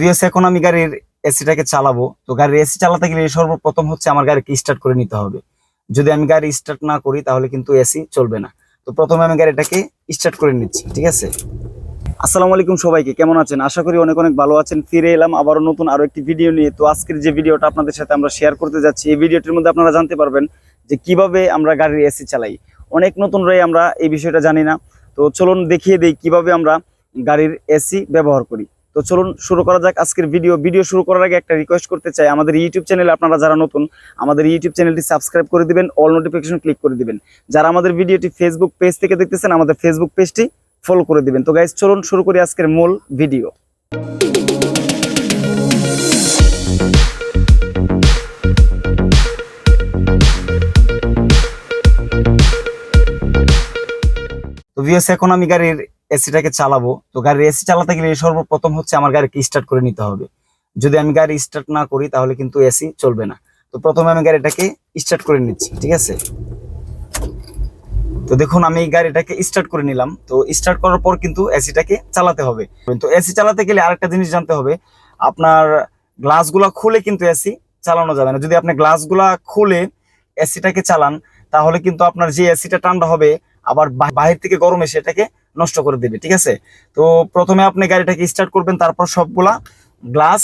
Views এখন আমি গাড়ির এসিটাকে চালাবো। তো গাড়ির এসি চালাতে গেলে সর্বপ্রথম হচ্ছে আমার গাড়িকে স্টার্ট করে নিতে হবে। যদি আমি গাড়ি স্টার্ট না করি, তাহলে কিন্তু এসি চলবে না। তো প্রথমে আমি গাড়িটাকে স্টার্ট করে নিচ্ছি, ঠিক আছে? আসসালামু আলাইকুম সবাইকে, কেমন আছেন? আশা করি অনেক অনেক ভালো আছেন। ফিরে এলাম আবারও নতুন আরও একটি ভিডিও নিয়ে। তো আজকের যে ভিডিওটা আপনাদের সাথে আমরা শেয়ার করতে যাচ্ছি, এই ভিডিওটির মধ্যে আপনারা জানতে পারবেন যে কীভাবে আমরা গাড়ির এসি চালাই। অনেক নতুনরাই আমরা এই বিষয়টা জানি না। তো চলুন দেখিয়ে দিই কীভাবে আমরা গাড়ির এসি ব্যবহার করি। তো চলুন শুরু করা যাক আজকের ভিডিও ভিডিও শুরু করার আগে একটা রিকোয়েস্ট করতে চাই। আমাদের ইউটিউব চ্যানেলে আপনারা যারা নতুন, আমাদের ইউটিউব চ্যানেলটি সাবস্ক্রাইব করে দিবেন অল নোটিফিকেশন ক্লিক করে দিবেন। যারা আমাদের ভিডিওটি ফেসবুক পেজ থেকে দেখতেছেন, আমাদের ফেসবুক পেজটি ফলো করে দিবেন। তো গাইজ চলুন শুরু করি আজকের মূল ভিডিও তো এখন আমি গাড়ির এসিটাকে চালাবো। তো গাড়ির এসি চালাতে গেলে সর্বপ্রথম হচ্ছে আমার গাড়িকে স্টার্ট করে নিতে হবে। যদি আমি গাড়ি স্টার্ট না করি, তাহলে কিন্তু এসি চলবে না। তো প্রথমে আমি গাড়িটাকে স্টার্ট করে নিচ্ছি, ঠিক আছে? তো দেখুন, আমি গাড়িটাকে স্টার্ট করে নিলাম। তো স্টার্ট করার পর কিন্তু এসিটাকে চালাতে হবে। তো এসি চালাতে গেলে আরেকটা জিনিস জানতে হবে। আপনার গ্লাসগুলা খুলে কিন্তু এসি চালানো যাবে না। যদি আপনি গ্লাসগুলা খুলে এসিটাকে চালান, তাহলে কিন্তু আপনার যে এসিটা ঠান্ডা হবে আবার বাহির থেকে গরম এসে এটাকে নষ্ট করে দেবে, ঠিক আছে? তো প্রথমে আপনি গাড়িটাকে স্টার্ট করবেন, তারপর সবগুলা গ্লাস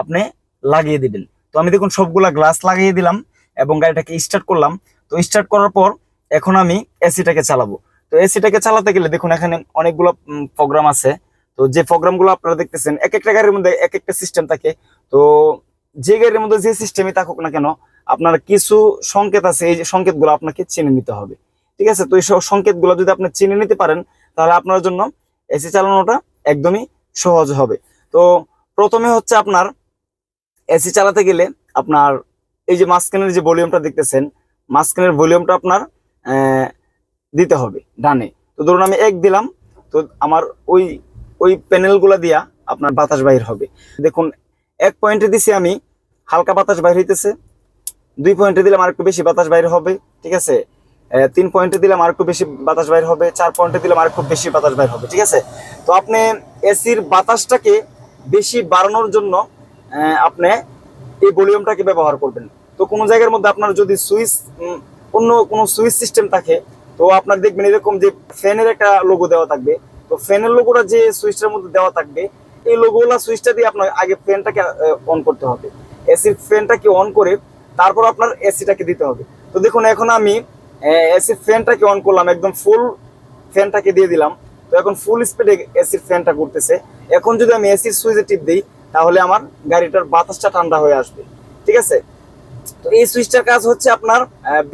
আপনি লাগিয়ে দিবেন। তো আমি দেখুন সবগুলা গ্লাস লাগিয়ে দিলাম এবং গাড়িটাকে স্টার্ট করলাম। তো স্টার্ট করার পর এখন আমি এসিটাকে চালাবো। তো এসিটাকে চালাতে গেলে দেখুন এখানে অনেকগুলো প্রোগ্রাম আছে। তো যে প্রোগ্রামগুলো আপনারা দেখতেছেন, এক একটা গাড়ির মধ্যে এক একটা সিস্টেম থাকে। তো যে গাড়ির মধ্যে যে সিস্টেমই থাকুক না কেন, আপনার কিছু সংকেত আছে, এই যে সংকেতগুলো আপনাকে চিনে নিতে হবে। ঠিক আছে? তো এই সংকেতগুলো যদি আপনি চিনে নিতে পারেন, তাহলে আপনার জন্য এসি চালানোটা একদমই সহজ হবে। তো প্রথমে হচ্ছে আপনার এসি চালাতে গেলে আপনার এই যে মাঝখানের যে ভলিউমটা দেখতেছেন, মাঝখানের ভলিউমটা আপনার দিতে হবে ডানে। তো ধরুন আমি এক দিলাম, তো আমার ওই ওই প্যানেলগুলো দিয়া আপনার বাতাস বাহির হবে। দেখুন, এক পয়েন্টে দিছি আমি, হালকা বাতাস বাইর হইতেছে। দুই পয়েন্টে দিলাম আর একটু বেশি বাতাস বাইর হবে, ঠিক আছে? তিন পয়েন্টে দিলাম আর একটু বেশি বাতাস বাইর হবে, চার পয়েন্টে দিলাম আর একটু বেশি বাতাস বাইর হবে, ঠিক আছে? তো আপনি এসির বাতাসটাকে বেশি বাড়ানোর জন্য আপনি এই ভলিউমটাকে ব্যবহার করবেন। তো কোনো জায়গার মধ্যে আপনার যদি সুইচ অন্য কোনো সুইচ সিস্টেম থাকে, তো আপনার দেখবেন এরকম যে ফ্যানের একটা লোগো দেওয়া থাকবে। তো ফ্যানের লোগোটা যে সুইচটার মধ্যে দেওয়া থাকবে, এই লোগোওয়ালা সুইচটা দিয়ে আপনার আগে ফ্যানটাকে অন করতে হবে। এসির ফ্যানটাকে অন করে তারপর আপনার এসিটাকে দিতে হবে। তো দেখুন, এখন আমি এসির ফ্যানটাকে অন করলাম, একদম ফুল ফ্যানটাকে দিয়ে দিলাম। তো এখন ফুল স্পিডে এসির ফ্যানটা ঘুরতেছে। এখন যদি আমি এসির সুইচে টিপ দিই, তাহলে আমার গাড়িটার বাতাসটা ঠান্ডা হয়ে আসবে। ঠিক আছে? তো এই সুইচটার কাজ হচ্ছে আপনার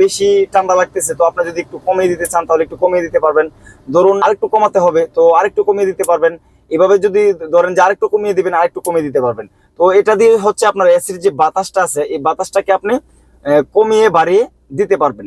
বেশি ঠান্ডা লাগতেছে। তো আপনি যদি একটু কমিয়ে দিতে চান, তাহলে একটু কমিয়ে দিতে পারবেন। ধরুন আরেকটু কমাতে হবে, তো আরেকটু কমিয়ে দিতে পারবেন। এভাবে যদি ধরেন যে আরেকটু কমিয়ে দিবেন, আরেকটু কমিয়ে দিতে পারবেন। তো এটা দিয়ে হচ্ছে আপনার এসির যে বাতাসটা আছে, এই বাতাসটাকে আপনি কমিয়ে বাড়িয়ে দিতে পারবেন।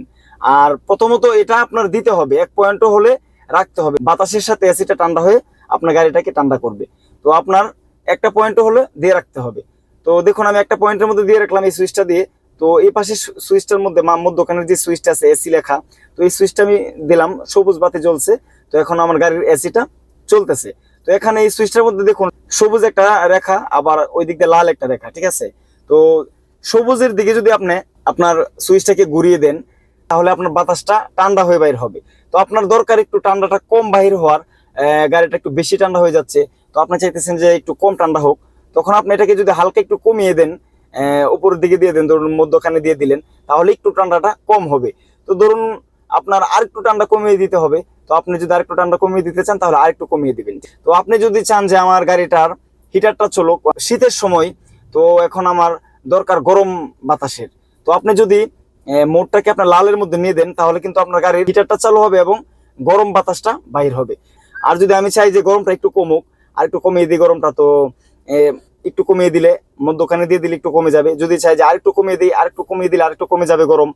আর প্রথমত এটা আপনার দিতে হবে, এক পয়েন্টও হলে রাখতে হবে। বাতাসের সাথে এসিটা ঠান্ডা হয়ে আপনার গাড়িটাকে ঠান্ডা করবে। তো আপনার একটা পয়েন্টও হলে দিয়ে রাখতে হবে। তো দেখুন, আমি একটা পয়েন্টের মধ্যে দিয়ে রাখলাম এই সুইচটা দিয়ে। তো এই পাশে সুইচটার মধ্যে মা দোকানের যে সুইচটা আছে এসি লেখা, তো এই সুইচটা আমি দিলাম, সবুজ বাতি জ্বলছে। তো এখন আমার গাড়ির এসিটা চলতেছে। তো এখানে এই সুইচটার মধ্যে দেখুন, সবুজ একটা রেখা, আবার ওই দিক দিয়ে লাল একটা রেখা, ঠিক আছে? তো সবুজের দিকে যদি আপনি আপনার সুইচটাকে ঘুরিয়ে দেন তাহলে আপনার বাতাসটা ঠান্ডা হয়ে বাইর হবে। তো আপনার দরকার একটু ঠান্ডাটা কম বাহির হওয়ার গাড়িটা একটু বেশি ঠান্ডা হয়ে যাচ্ছে। তো আপনি চাইতেছেন যে একটু কম ঠান্ডা হোক। তখন আপনি এটাকে যদি হালকা একটু কমিয়ে দেন উপরের দিকে দিয়ে দেন, ধরুন মধ্যখানে দিয়ে দিলেন, তাহলে একটু ঠান্ডাটা কম হবে। তো ধরুন আপনার আর একটু ঠান্ডা কমিয়ে দিতে হবে। তো আপনি যদি আরেকটু ঠান্ডা কমিয়ে দিতে চান, তাহলে আরেকটু কমিয়ে দিবেন। তো আপনি যদি চান যে আমার গাড়িটার হিটারটা চলুক, শীতের সময়, তো এখন আমার দরকার গরম বাতাসের। তো আপনি যদি আহ, মোটটাকে আপনার লালের মধ্যে নিয়ে দেন তাহলে কিন্তু আপনার গাড়ির হিটারটা চালু হবে এবং গরম বাতাসটা বাইর হবে। আর যদি আমি চাই যে গরমটা একটু কমুক আর একটু কমিয়ে দিই গরমটা তো একটু কমিয়ে দিলে মধ্যখানে দিয়ে দিলে একটু কমে যাবে। যদি চাই যে আরেকটু কমিয়ে দিই আরেকটু কমিয়ে দিলে আরেকটু কমে যাবে গরম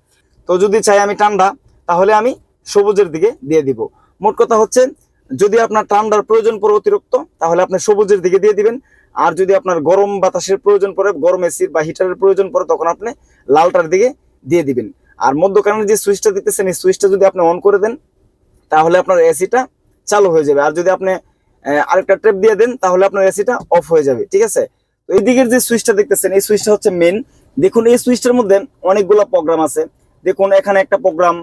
তো যদি চাই আমি ঠান্ডা তাহলে আমি সবুজের দিকে দিয়ে দিব। মোট কথা হচ্ছে যদি আপনার ঠান্ডার প্রয়োজন পড়ে অতিরিক্ত তাহলে আপনি সবুজের দিকে দিয়ে দিবেন। আর যদি আপনার গরম বাতাসের প্রয়োজন পড়ে গরম এসির বা হিটারের প্রয়োজন পড়ে তখন আপনি লালটার দিকে দিয়ে দিবেন। আর মধ্যখানে যে সুইচটা দিতেছেন, এই সুইচটা যদি আপনি অন করে দেন, তাহলে আপনার এসিটা চালু হয়ে যাবে। আর যদি আপনি আরেকটা ট্রেপ দিয়ে দেন, তাহলে আপনার এসিটা অফ হয়ে যাবে। ঠিক আছে? তো এই দিকের যে সুইচটা দেখতেছেন, এই সুইচটা হচ্ছে মেন দেখুন, এই সুইচটার মধ্যে অনেকগুলো প্রোগ্রাম আছে। দেখুন, এখানে একটা প্রোগ্রাম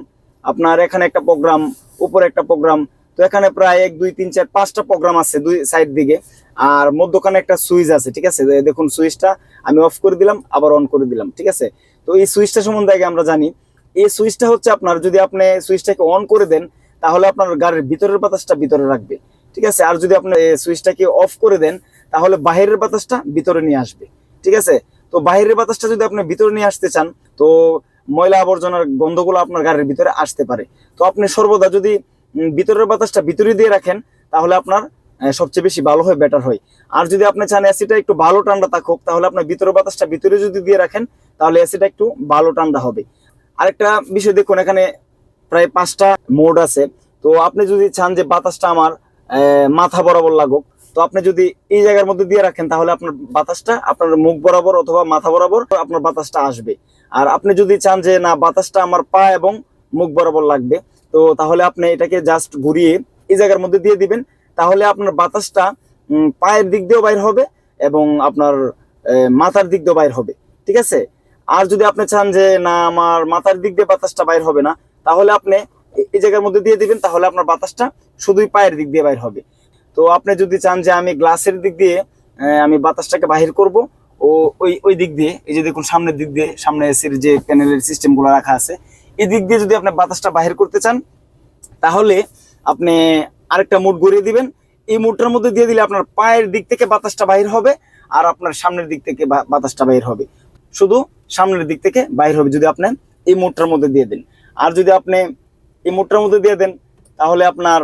আপনার এখানে একটা প্রোগ্রাম উপরে একটা প্রোগ্রাম তো এখানে প্রায় এক, দুই, তিন, চার, পাঁচটা প্রোগ্রাম আছে দুই সাইড দিকে। আর মধ্যখানে একটা সুইচ আছে, ঠিক আছে? দেখুন সুইচটা আমি অফ করে দিলাম, আবার অন করে দিলাম, ঠিক আছে? তো এই সুইচটা সম্বন্ধে আগে আমরা জানি। এই সুইচটা হচ্ছে আপনার, যদি আপনি সুইচটাকে অন করে দেন, তাহলে আপনার গাড়ির ভিতরের বাতাসটা ভিতরে রাখবে, ঠিক আছে? আর যদি আপনি সুইচটাকে অফ করে দেন, তাহলে বাইরের বাতাসটা ভিতরে নিয়ে আসবে, ঠিক আছে? তো বাইরের বাতাসটা যদি আপনি ভিতরে নিয়ে আসতে চান, তো ময়লা আবর্জনার গন্ধগুলো আপনার গাড়ির ভিতরে আসতে পারে। তো আপনি সর্বদা যদি ভিতরের বাতাসটা ভিতরে দিয়ে রাখেন, তাহলে আপনার সবচেয়ে বেশি ভালো হয় বেটার হয়। আর যদি আপনি চান এসিটা একটু ভালো ঠান্ডা থাকুক, তাহলে আপনার ভিতরের বাতাসটা ভিতরে যদি দিয়ে রাখেন, তাহলে এসিটা একটু ভালো ঠান্ডা হবে। আরেকটা বিষয় দেখুন, এখানে প্রায় পাঁচটা মোড আছে। তো আপনি যদি চান যে বাতাসটা আমার মাথা বরাবর লাগুক, তো আপনি যদি এই জায়গার মধ্যে দিয়ে রাখেন, তাহলে আপনার বাতাসটা আপনার মুখ বরাবর অথবা মাথা বরাবর আপনার বাতাসটা আসবে। আর আপনি যদি চান যে না, বাতাসটা আমার পা এবং মুখ বরাবর লাগবে তো তাহলে আপনি এটাকে জাস্ট ঘুরিয়ে এই জায়গার মধ্যে দিয়ে দিবেন। তাহলে আপনার বাতাসটা পায়ের দিক দিয়েও বাইর হবে এবং আপনার মাথার দিক দিয়েও বাইর হবে। ঠিক আছে? আর যদি আপনি চান যে, না, আমার মাথার দিক দিয়ে বাতাসটা বাইর হবে না, তাহলে আপনি এই জায়গার মধ্যে দিয়ে দিবেন। তাহলে আপনার বাতাসটা শুধুই পায়ের দিক দিয়ে বাইর হবে। তো আপনি যদি চান যে, আমি গ্লাসের দিক দিয়ে আমি বাতাসটাকে বাহির করব, ও ওই ওই দিক দিয়ে, এই যে দেখুন, সামনের দিক দিয়ে, সামনে এসির যে প্যানেলের সিস্টেমগুলো রাখা আছে এই দিক দিয়ে যদি আপনি বাতাসটা বাহির করতে চান, তাহলে আপনি আরেকটা মুড গড়িয়ে দিবেন। এই মুডটার মধ্যে দিয়ে দিলে আপনার পায়ের দিক থেকে বাতাসটা বাহির হবে আর আপনার সামনের দিক থেকে বাতাসটা বাহির হবে। শুধু সামনের দিক থেকে বাইর হবে যদি আপনি এই মুডটার মধ্যে দিয়ে দেন। আর যদি আপনি এই মুডটার মধ্যে দিয়ে দেন, তাহলে আপনার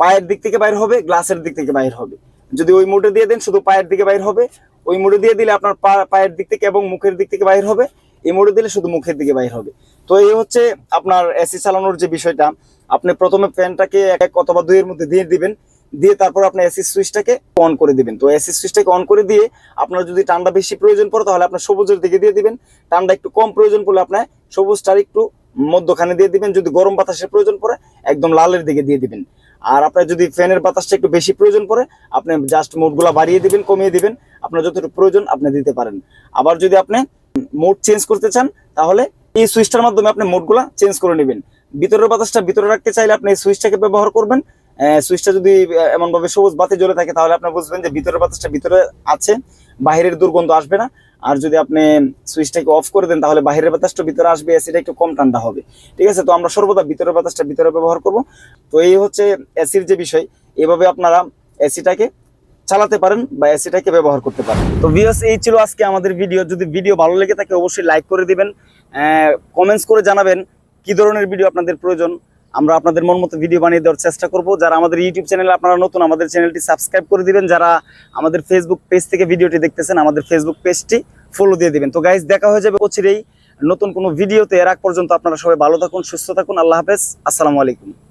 পায়ের দিক থেকে বাইর হবে, গ্লাসের দিক থেকে বাইর হবে। যদি ওই মুডে দিয়ে দেন, শুধু পায়ের দিকে বাইর হবে। ওই মুডে দিয়ে দিলে আপনার পায়ের দিক থেকে এবং মুখের দিক থেকে বাইর হবে। এই মোড়ে দিলে শুধু মুখের দিকে বাইর হবে। তো এই হচ্ছে আপনার এসি চালানোর যে বিষয়টা, আপনি প্রথমে ফ্যানটাকে এক এক অথবা দুইয়ের মধ্যে দিয়ে দিবেন, দিয়ে তারপর আপনি এসি সুইচটাকে অন করে দিবেন। তো এসি সুইচটাকে অন করে দিয়ে আপনার যদি ঠান্ডা বেশি প্রয়োজন পড়ে, তাহলে আপনার সবুজের দিকে দিয়ে দিবেন। ঠান্ডা একটু কম প্রয়োজন পড়লে আপনার সবুজটার একটু মধ্যখানে দিয়ে দিবেন। যদি গরম বাতাসের প্রয়োজন পড়ে, একদম লালের দিকে দিয়ে দিবেন। আর আপনার যদি ফ্যানের বাতাসটা একটু বেশি প্রয়োজন পড়ে, আপনি জাস্ট মোডগুলো বাড়িয়ে দিবেন, কমিয়ে দিবেন। আপনার যতটুকু প্রয়োজন, আপনি দিতে পারেন। আবার যদি আপনি মোড চেঞ্জ করতে চান, তাহলে এই সুইচটার মাধ্যমে আপনি মোডগুলো চেঞ্জ করে নেবেন। ভিতরের বাতাসটা ভিতরে রাখতে চাইলে আপনি এই সুইচটাকে ব্যবহার করবেন। সুইচটা যদি এমন ভাবে সবুজ বাতি জ্বলে থাকে, তাহলে আপনি বুঝবেন যে ভিতরের বাতাসটা ভিতরে আছে বাইরের দুর্গন্ধ আসবে না। আর যদি আপনি সুইচটাকে অফ করে দেন, তাহলে বাইরের বাতাসটা ভিতরে আসবে এসিটা একটু কম ঠান্ডা হবে। ঠিক আছে? তো আমরা সর্বদা ভিতরের বাতাসটা ভিতরে ব্যবহার করব। তো এই হচ্ছে এসির যে বিষয়। এভাবে আপনারা এসিটাকে চালাতে পারেন বা এসিটাকে ব্যবহার করতে পারেন। তো ভিউয়ার্স এই ছিল আজকে আমাদের ভিডিও যদি ভিডিও ভালো লেগে থাকে, অবশ্যই লাইক করে দিবেন। কমেন্টস করে জানাবেন কি ধরনের ভিডিও আপনাদের প্রয়োজন। আমরা আপনাদের মন মতো ভিডিও বানিয়ে দেওয়ার চেষ্টা করব। যারা আমাদের ইউটিউব চ্যানেলে আপনারা নতুন, আমাদের চ্যানেলটি সাবস্ক্রাইব করে দিবেন। যারা আমাদের ফেসবুক পেজ থেকে ভিডিওটি দেখতেছেন, আমাদের ফেসবুক পেজটি ফলো দিয়ে দিবেন। তো গাইজ দেখা হয়ে যাবে অচিরেই। নতুন কোনো ভিডিওতে এর আগ পর্যন্ত আপনারা সবাই ভালো থাকুন, সুস্থ থাকুন। আল্লাহ হাফেজ। আসসালামু আলাইকুম।